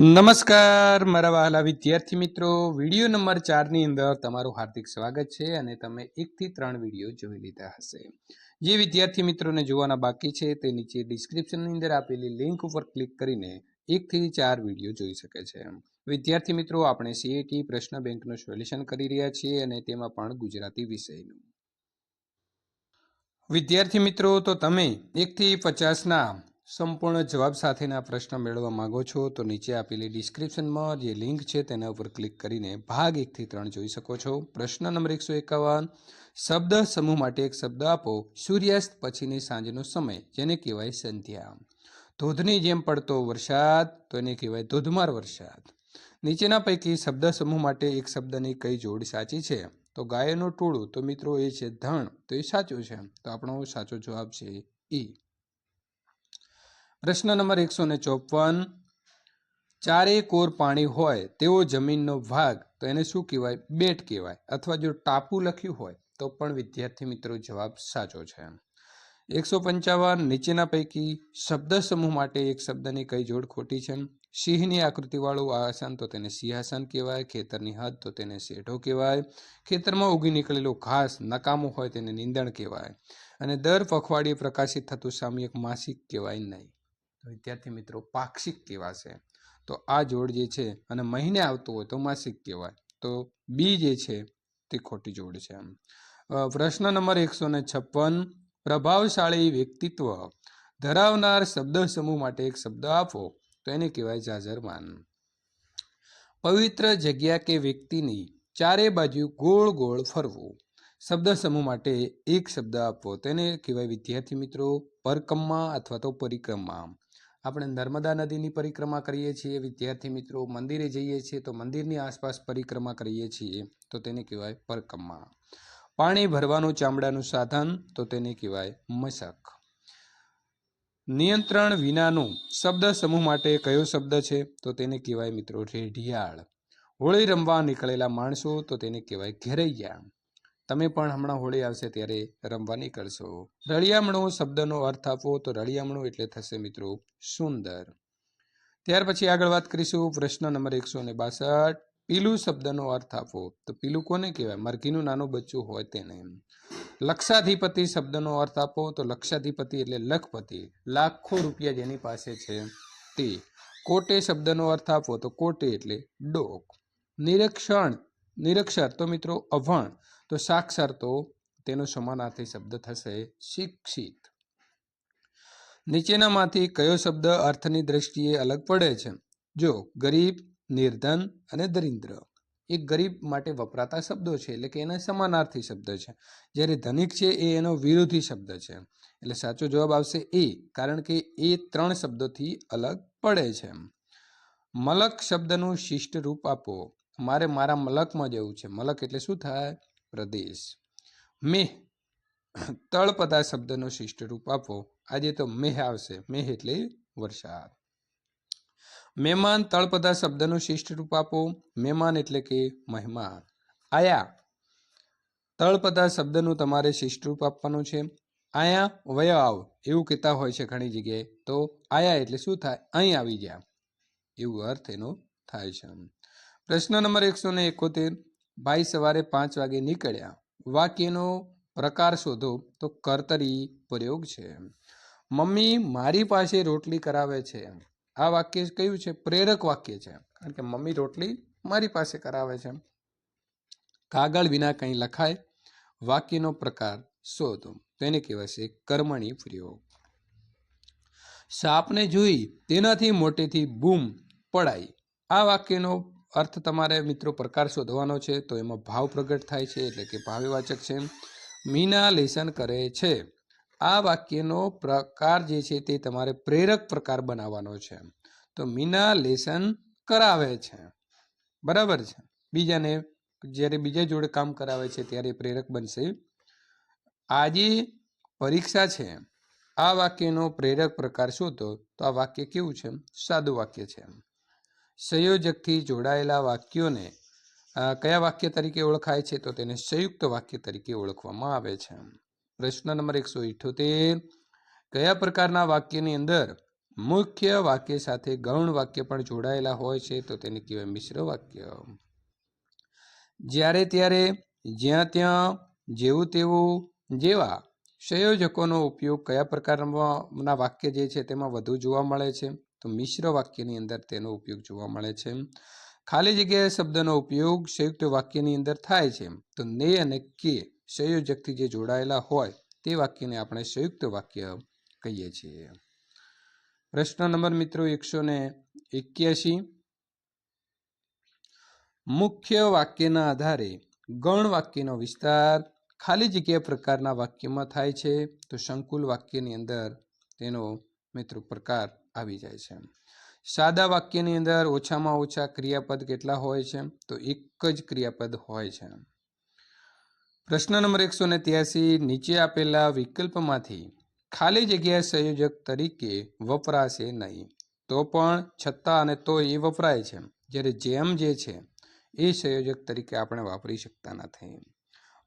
નમસ્કાર, મારા વહાલા વિદ્યાર્થી મિત્રો. વીડિયો નંબર ચારની અંદર તમારું હાર્દિક સ્વાગત છે અને તમે એકથી ત્રણ વીડિયો જોઈ લીધા હશે. જે વિદ્યાર્થી મિત્રોને જોવાના બાકી છે તે નીચે ડિસ્ક્રિપ્શનની અંદર આપેલી લિંક ઉપર ક્લિક કરીને એકથી ચાર વીડિયો જોઈ શકે છે. વિદ્યાર્થી મિત્રો, આપણે સીએટી પ્રશ્ન બેંકનું સોલ્યુશન કરી રહ્યા છીએ અને તેમાં પણ ગુજરાતી વિષયનું. વિદ્યાર્થી મિત્રો, તો તમે એકથી પચાસના સંપૂર્ણ જવાબ સાથેના પ્રશ્ન મેળવવા માંગો છો, તો નીચે આપેલી ડિસ્ક્રિપ્શનમાં જે લિંક છે તેના ઉપર ક્લિક કરીને ભાગ એકથી ત્રણ જોઈ શકો છો. પ્રશ્ન નંબર એકસો એકાવન, શબ્દ સમૂહ માટે એક શબ્દ આપો, સૂર્યાસ્ત પછીની સાંજનો સમય, જેને કહેવાય સંધ્યા. ધોધની જેમ પડતો વરસાદ, તો એને કહેવાય ધોધમાર વરસાદ. નીચેના પૈકી શબ્દ સમૂહ માટે એક શબ્દની કઈ જોડ સાચી છે? તો ગાયનું ટોળું, તો મિત્રો એ છે ધણ, તો એ સાચું છે. તો આપણો સાચો જવાબ છે ઈ પ્રશ્ન નંબર એકસો ને ચોપન. ચારે કોર પાણી હોય તેવો જમીનનો ભાગ, તો એને શું કહેવાય? બેટ કહેવાય. અથવા જો ટાપુ લખ્યું હોય, તો પણ વિદ્યાર્થી મિત્રો જવાબ સાચો છે એકસો પંચાવન નીચેના પૈકી શબ્દ સમૂહ માટે એક શબ્દની કઈ જોડ ખોટી છે સિંહની આકૃતિવાળું આસન, તો તેને સિંહાસન કહેવાય. ખેતરની હદ, તો તેને શેઢો કહેવાય. ખેતરમાં ઉગી નીકળેલો ઘાસ નકામું હોય તેને નીંદણ કહેવાય. અને દર પખવાડિયે પ્રકાશિત થતું સામયિક માસિક કહેવાય નહીં. વિદ્યાર્થી મિત્રો, પાક્ષિક કહેવાશે તો આ જોડ જે છે, અને મહિને આવતું હોય તો માસિક કહેવાય. તો બી જે છે, તે ખોટી જોડ છે પ્રશ્ન નંબર એકસો ને છપ્પન, પ્રભાવશાળી વ્યક્તિત્વ. ધરાવનાર શબ્દ સમૂહ માટે એક શબ્દ આપો. તો એને કહેવાય જાજરમાન. પવિત્ર જગ્યા કે વ્યક્તિની ચારે બાજુ ગોળ ગોળ ફરવું. શબ્દ સમૂહ માટે એક શબ્દ આપવો. તેને કહેવાય વિદ્યાર્થી મિત્રો પરકમ્મા અથવા તો પરિક્રમા આપણે નર્મદા નદીની પરિક્રમા કરીએ છીએ, વિદ્યાર્થી મિત્રો મંદિરે જઈએ છીએ, તો મંદિરની આસપાસ પરિક્રમા કરીએ છીએ, તો તેને કહેવાય પરકમ્મા પાણી ભરવાનું ચામડાનું સાધન, તો તેને કહેવાય મશક નિયંત્રણ વિનાનું શબ્દ સમૂહ માટે કયો શબ્દ છે, તો તેને કહેવાય મિત્રો રેઢિયાળ. હોળી રમવા નીકળેલા માણસો, તો તેને કહેવાય ઘેરૈયા. તમે પણ હમણાં હોળી આવશે ત્યારે રમવા નીકળશો રળિયામણો શબ્દનો અર્થ આપો તો રળિયામણું એટલે થશે મિત્રો સુંદર. ત્યાર પછી આગળ વાત કરીશું પ્રશ્ન નંબર એકસો ને બાસઠ. પીલું શબ્દનો અર્થ આપો. તો પીલું કોને કહેવાય? મરઘીનું નાનું બચ્ચું હોય તેને. લક્ષાધિપતિ શબ્દનો અર્થ આપો તો લક્ષાધિપતિ એટલે લખપતિ. લાખો રૂપિયા જેની પાસે છે તે. કોટે શબ્દનો અર્થ આપો તો કોટે એટલે ડોક. નિરીક્ષણ નિરક્ષર. તો મિત્રો અભણ તો સાક્ષર તો તેનો સમાનાર્થી શબ્દ થશે શિક્ષિત. નીચેનામાંથી કયો શબ્દ અર્થની દ્રષ્ટિએ અલગ પડે છે? જો ગરીબ, નિર્ધન અને દરિદ્ર. એ ગરીબ માટે વપરાતા શબ્દો છે, એટલે કે એના સમાનાર્થી શબ્દ છે. જ્યારે ધનિક છે, એ એનો વિરોધી શબ્દ છે. એટલે સાચો જવાબ આવશે એ, કારણ કે એ ત્રણ શબ્દોથી અલગ પડે છે. મલક શબ્દનું શિષ્ટ રૂપ આપો. મારે મારા મલકમાં જવું છે. મલક એટલે શું થાય? પ્રદેશ. મેહ. તળપદા શબ્દનો શિષ્ટ રૂપ આપો. આજે તો મેહ આવશે. મેહ એટલે વરસાદ. મહેમાન તળપદા શબ્દનું શિષ્ટ રૂપ આપો. મહેમાન એટલે કે મહેમાન. આયા. તળપદા શબ્દનું તમારે શિષ્ટ રૂપ આપવાનું છે. આયા, વય આવ. એવું કહેતા હોય છે ઘણી જગ્યાએ. તો આયા એટલે શું થાય? અહીં આવી ગયા. એવું અર્થ એનો થાય છે. પ્રશ્ન નંબર એકસો ને એકોતેર. ભાઈ સવારે પાંચ વાગે નીકળ્યા. વાક્યનો પ્રકાર શોધો તો કર્તરી પ્રયોગ છે. મમ્મી મારી પાસે રોટલી કરાવે છે. આ વાક્ય કયું છે? પ્રેરક વાક્ય છે. કારણ કે મમ્મી રોટલી મારી પાસે કરાવે છે. કાગળ વિના કંઈ લખાય. વાક્યનો પ્રકાર શોધો. તેને કહેવાય છે કર્મણી પ્રયોગ. સાપને જોઈ તેનાથી મોટેથી બૂમ પડાઈ. આ વાક્યનો અર્થ તમારે મિત્રો પ્રકાર શોધવાનો છે, તો એમાં ભાવ પ્રગટ થાય છે, એટલે કે ભાવ્યવાચક છે. મીના લેસન કરે છે. આ વાક્યનો પ્રકાર જે છે તે તમારે પ્રેરક પ્રકાર બનાવવાનો છે. તો મીના લેસન કરાવે છે. બરાબર છે. બીજાને, જ્યારે બીજા જોડે કામ કરાવે છે, ત્યારે પ્રેરક બનશે. આજે પરીક્ષા છે. આ વાક્યનો પ્રેરક પ્રકાર શોધો, તો આ વાક્ય કેવું છે? સાદું વાક્ય છે. સંયોજકથી જોડાયેલા વાક્યોને કયા વાક્ય તરીકે ઓળખાય છે? તો તેને સંયુક્ત વાક્ય તરીકે ઓળખવામાં આવે છે. પ્રશ્ન નંબર એકસો ઇઠ્ઠોતેર કયા પ્રકારના વાક્યની અંદર મુખ્ય વાક્ય સાથે ગૌણ વાક્ય પણ જોડાયેલા હોય છે? તો તેને કહેવાય મિશ્ર વાક્ય. જ્યારે ત્યારે જ્યાં ત્યાં, જેવું તેવું, જેવા સંયોજકોનો ઉપયોગ કયા પ્રકારના વાક્ય જે છે તેમાં વધુ જોવા મળે છે? તો મિશ્ર વાક્યની અંદર તેનો ઉપયોગ જોવા મળે છે. ખાલી જગ્યાએ શબ્દનો ઉપયોગ સંયુક્ત વાક્યની અંદર થાય છે. તો ને અને કે સંયોજકથી જે જોડાયેલા હોય તે વાક્યને આપણે સંયુક્ત વાક્ય કહીએ છીએ. પ્રશ્ન નંબર મિત્રો એકસો ને એક્યાસી મુખ્ય વાક્યના આધારે ગૌણ વાક્યનો વિસ્તાર ખાલી જગ્યા પ્રકારના વાક્યમાં થાય છે. તો સંકુલ વાક્યની અંદર તેનો મિત્રો પ્રકાર આવી જાય છે. સાદા વાક્યની અંદર ઓછામાં ઓછા ક્રિયાપદ કેટલા હોય છે? તો એક જ ક્રિયાપદ હોય છે. પ્રશ્ન નંબર એકસો ને ત્યાસી, નીચે આપેલા વિકલ્પમાંથી ખાલી જગ્યા સંયોજક તરીકે વપરાશે નહીં. તો પણ છતાં અને તો એ વપરાય છે. જ્યારે જેમ જે છે, એ સંયોજક તરીકે આપણે વાપરી શકતા નથી.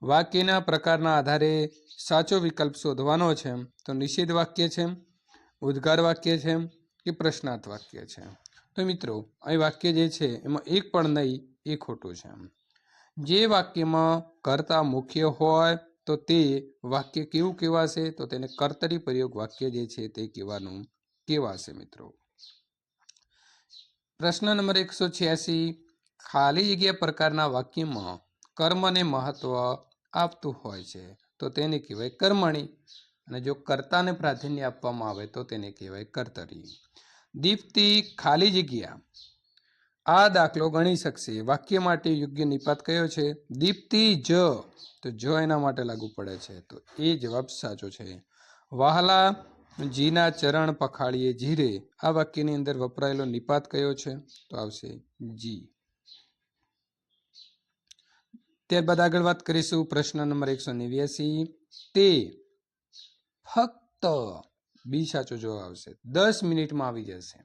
વાક્યના પ્રકારના આધારે સાચો વિકલ્પ શોધવાનો છે. તો નિષેધ વાક્ય છે. ઉદ્ગાર વાક્ય છે કે પ્રશ્નાર્થ વાક્ય છે તો મિત્રો, અહીં વાક્ય જે છે, એમાં એક પણ નહીં, એ ખોટું છે જે વાક્યમાં કર્તા મુખ્ય હોય, તો તે વાક્ય કેવું કહેવાશે? તો તેને કર્તરી પ્રયોગ વાક્ય જે છે, તે કહેવાનું કહેવાશે મિત્રો. પ્રશ્ન નંબર એકસો છ્યાસી, ખાલી જગ્યા પ્રકારના વાક્યમાં કર્મને મહત્વ આપતું હોય છે. તો તેને કહેવાય કર્મણી. અને જો કર્તાને પ્રાધાન્ય આપવામાં આવે તો તેને કહેવાય કર્તરી. દીપ્તિ ખાલી જગ્યા. આ દાખલો ગણી શકશે. વાક્ય માટે યોગ્ય નિપાત કયો છે? દીપ્તિ જ. તો જ એના માટે લાગુ પડે છે. તો એ જવાબ સાચો છે. વાહલા જીના ચરણ પખાડીએ જીરે. આ વાક્યની અંદર વપરાયેલો નિપાત કયો છે? તો આવશે જી. ત્યારબાદ આગળ વાત કરીશું પ્રશ્ન નંબર એકસો નેવ્યાસી. તે ફક્ત બી સાચો જવાબ આવશે. દસ મિનિટમાં આવી જશે.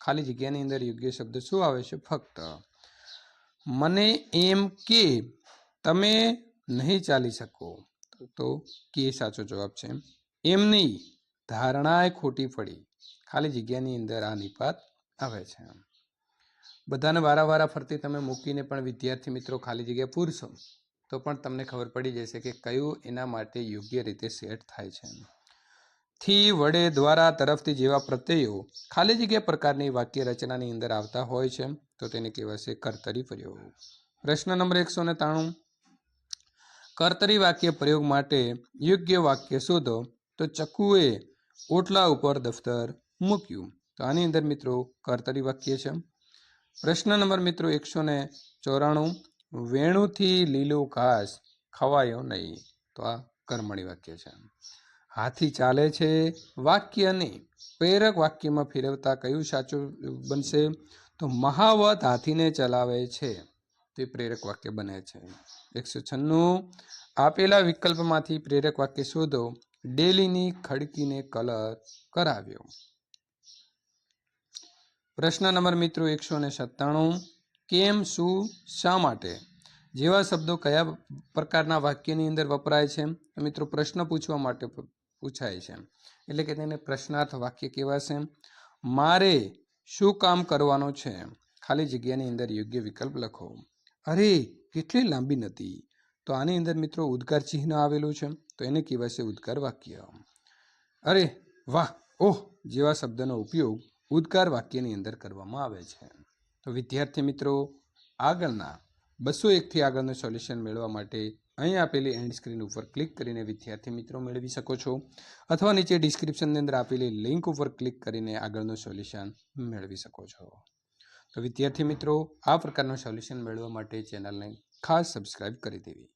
ખાલી જગ્યાની અંદર યોગ્ય શબ્દ શું આવે છે? ફક્ત. મને એમ કે તમે નહીં ચાલી શકો. તો કે સાચો જવાબ છે? એમ નહીં. ધારણાએ ખોટી પડી. ખાલી જગ્યાની અંદર આ નિપાત આવે છે. બધાને વારાવારા ફરતી તમે મૂકીને પણ વિદ્યાર્થી મિત્રો ખાલી જગ્યા પૂરશો. તો પણ તમને ખબર પડી જશે કે કયું એના માટે યોગ્ય રીતે સેટ થાય છે. થી વડે દ્વારા તરફથી જેવા પ્રત્યયો ખાલી જગ્યા પ્રકારની વાક્ય રચનાની અંદર આવતા હોય છે, તો તેને કહેવાશે કર્તરી પ્રયોગ. પ્રશ્ન નંબર એકસો ને ત્રાણું કર્તરી વાક્ય પ્રયોગ માટે યોગ્ય વાક્ય શોધો, તો ચકુએ ઓટલા ઉપર દફતર મૂક્યું. તો આની અંદર મિત્રો કર્તરી વાક્ય છે. પ્રશ્ન નંબર મિત્રો એકસો ને ચોરાણું. વેણુથી લીલું ઘાસ ખવાયો નહીં. તો આ કર્મણી વાક્ય છે. હાથી ચાલે છે વાક્યને પ્રેરક વાક્યમાં ફેરવતા કયું સાચું બનશે? તો મહાવત હાથીને ચલાવે છે. તે પ્રેરક વાક્ય બને છે. એકસો છન્નું. આપેલા વિકલ્પમાંથી પ્રેરક વાક્ય શોધો. ડેલીની ખડકીને કલર કરાવ્યો. પ્રશ્ન નંબર મિત્રો એકસો ને સત્તાણું. કેમ, શું, શા માટે? જેવા શબ્દો કયા પ્રકારના વાક્યની અંદર વપરાય છે? મિત્રો, પ્રશ્ન પૂછવા માટે પૂછાય છે. એટલે કે તેને પ્રશ્નાર્થ વાક્ય કહેવાશે મારે શું કામ કરવાનું છે? ખાલી જગ્યાની અંદર યોગ્ય વિકલ્પ લખો. અરે, કેટલી લાંબી નથી તો આની અંદર મિત્રો ઉદ્ગાર ચિહ્ન આવેલું છે. તો એને કહેવાશે ઉદ્ગાર વાક્ય. અરે, વાહ, ઓહ, જેવા શબ્દનો ઉપયોગ ઉદ્ગાર વાક્યની અંદર કરવામાં આવે છે. તો વિદ્યાર્થી મિત્રો, આગળના બસો એકથી આગળનું સોલ્યુશન મેળવવા માટે અહીં આપેલી એન્ડ સ્ક્રીન ઉપર ક્લિક કરીને વિદ્યાર્થી મિત્રો મેળવી શકો છો. અથવા નીચે ડિસ્ક્રિપ્શનની અંદર આપેલી લિંક ઉપર ક્લિક કરીને આગળનું સોલ્યુશન મેળવી શકો છો. તો વિદ્યાર્થી મિત્રો, આ પ્રકારનું સોલ્યુશન મેળવવા માટે ચેનલને ખાસ સબસ્ક્રાઇબ કરી દેવી.